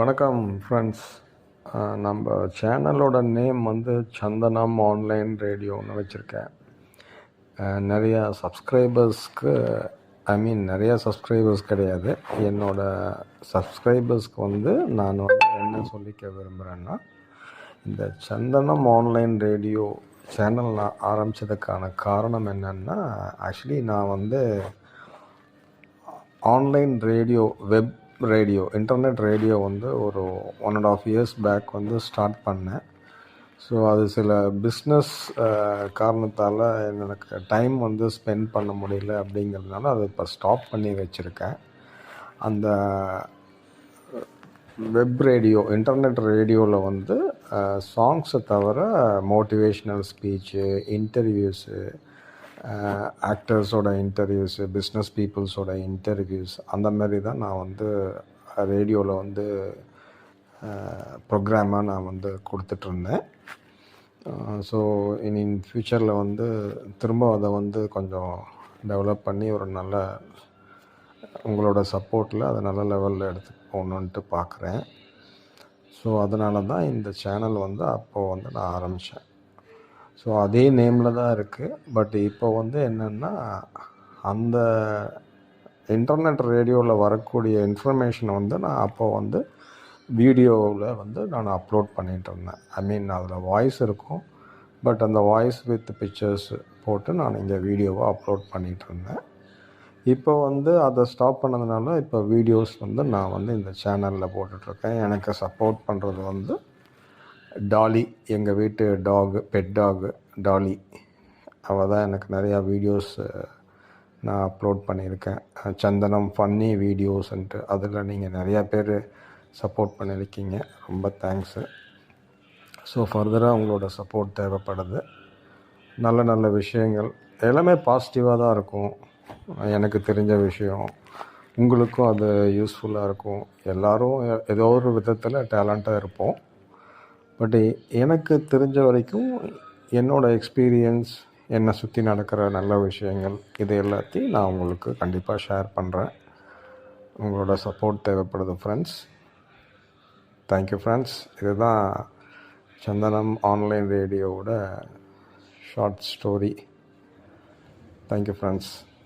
வணக்கம் ஃப்ரெண்ட்ஸ் நம்ம சேனலோட நேம் வந்து சந்தனம் ஆன்லைன் ரேடியோன்னு வச்சுருக்கேன். நிறையா சப்ஸ்கிரைபர்ஸ்க்கு ஐ மீன் நிறையா சப்ஸ்கிரைபர்ஸ் கிடையாது. என்னோட சப்ஸ்கிரைபர்ஸ்க்கு வந்து நான் வந்து என்ன சொல்லிக்க விரும்புகிறேன்னா இந்த சந்தனம் ஆன்லைன் ரேடியோ சேனல் நான் ஆரம்பித்ததுக்கான காரணம் என்னென்னா ஆக்சுவலி நான் வந்து online radio web radio internet radio வந்து ஒரு one and half years back வந்து ஸ்டார்ட் பண்ணேன். ஸோ அது சில பிஸ்னஸ் காரணத்தால் எனக்கு டைம் வந்து ஸ்பெண்ட் பண்ண முடியல அப்படிங்கிறதுனால அதை இப்போ ஸ்டாப் பண்ணி வச்சுருக்கேன். அந்த வெப் ரேடியோ இன்டர்நெட் ரேடியோவில் வந்து சாங்ஸை தவிர மோட்டிவேஷ்னல் ஸ்பீச்சு இன்டர்வியூஸு ஆக்டர்ஸோட இன்டர்வியூஸு பிஸ்னஸ் பீப்புள்ஸோட இன்டர்வியூஸ் அந்த மாதிரி தான் நான் வந்து ரேடியோவில் வந்து ப்ரோக்ராமாக நான் வந்து கொடுத்துட்ருந்தேன். ஸோ இனி ஃப்யூச்சரில் வந்து திரும்ப அதை வந்து கொஞ்சம் டெவலப் பண்ணி ஒரு நல்ல உங்களோட சப்போர்ட்டில் அதை நல்ல லெவலில் எடுத்து போகணுன்ட்டு பார்க்குறேன். ஸோ அதனால தான் இந்த சேனல் வந்து அப்போது வந்து நான் ஆரம்பித்தேன் ஸோ அதே நேமில் தான் இருக்குது பட் இப்போ வந்து என்னென்னா அந்த இன்டர்நெட் ரேடியோவில் வரக்கூடிய இன்ஃபர்மேஷனை வந்து நான் அப்போ வந்து வீடியோவில் வந்து நான் அப்லோட் பண்ணிகிட்டு இருந்தேன். ஐ மீன் அதில் வாய்ஸ் இருக்கும். பட் அந்த வாய்ஸ் வித் பிக்சர்ஸ் போட்டு நான் இங்கே வீடியோவை அப்லோட் பண்ணிகிட்டு இருந்தேன். இப்போ வந்து அதை ஸ்டாப் பண்ணதுனால இப்போ வீடியோஸ் வந்து நான் வந்து இந்த சேனலில் போட்டுட்ருக்கேன் எனக்கு சப்போர்ட் பண்ணுறது வந்து டாலி எங்கள் வீட்டு டாகு பெட் டாகு டாலி அவள் தான் எனக்கு நிறையா வீடியோஸ் நான் அப்லோட் பண்ணியிருக்கேன். சந்தனம் ஃபன்னி வீடியோஸ்ன்ட்டு அதில் நீங்கள் நிறையா பேர் சப்போர்ட் பண்ணியிருக்கீங்க. ரொம்ப தேங்க்ஸு ஸோ ஃபர்தராக உங்களோட சப்போர்ட் தேவைப்படுது. நல்ல நல்ல விஷயங்கள். எல்லாமே பாசிட்டிவாக தான் இருக்கும். எனக்கு தெரிஞ்ச விஷயம். உங்களுக்கும் அது யூஸ்ஃபுல்லாக இருக்கும். எல்லோரும் ஏதோ ஒரு விதத்தில் டேலண்ட்டாக இருப்போம். பட் எனக்கு தெரிஞ்ச வரைக்கும் என்னோடய எக்ஸ்பீரியன்ஸ் என்னை சுற்றி நடக்கிற நல்ல விஷயங்கள் இது எல்லாத்தையும் நான் உங்களுக்கு கண்டிப்பாக ஷேர் பண்ணுறேன் உங்களோட சப்போர்ட் தேவைப்படுது ஃப்ரெண்ட்ஸ் தேங்க்யூ ஃப்ரெண்ட்ஸ் இதுதான் Santhanam online ரேடியோவோட short story thank you friends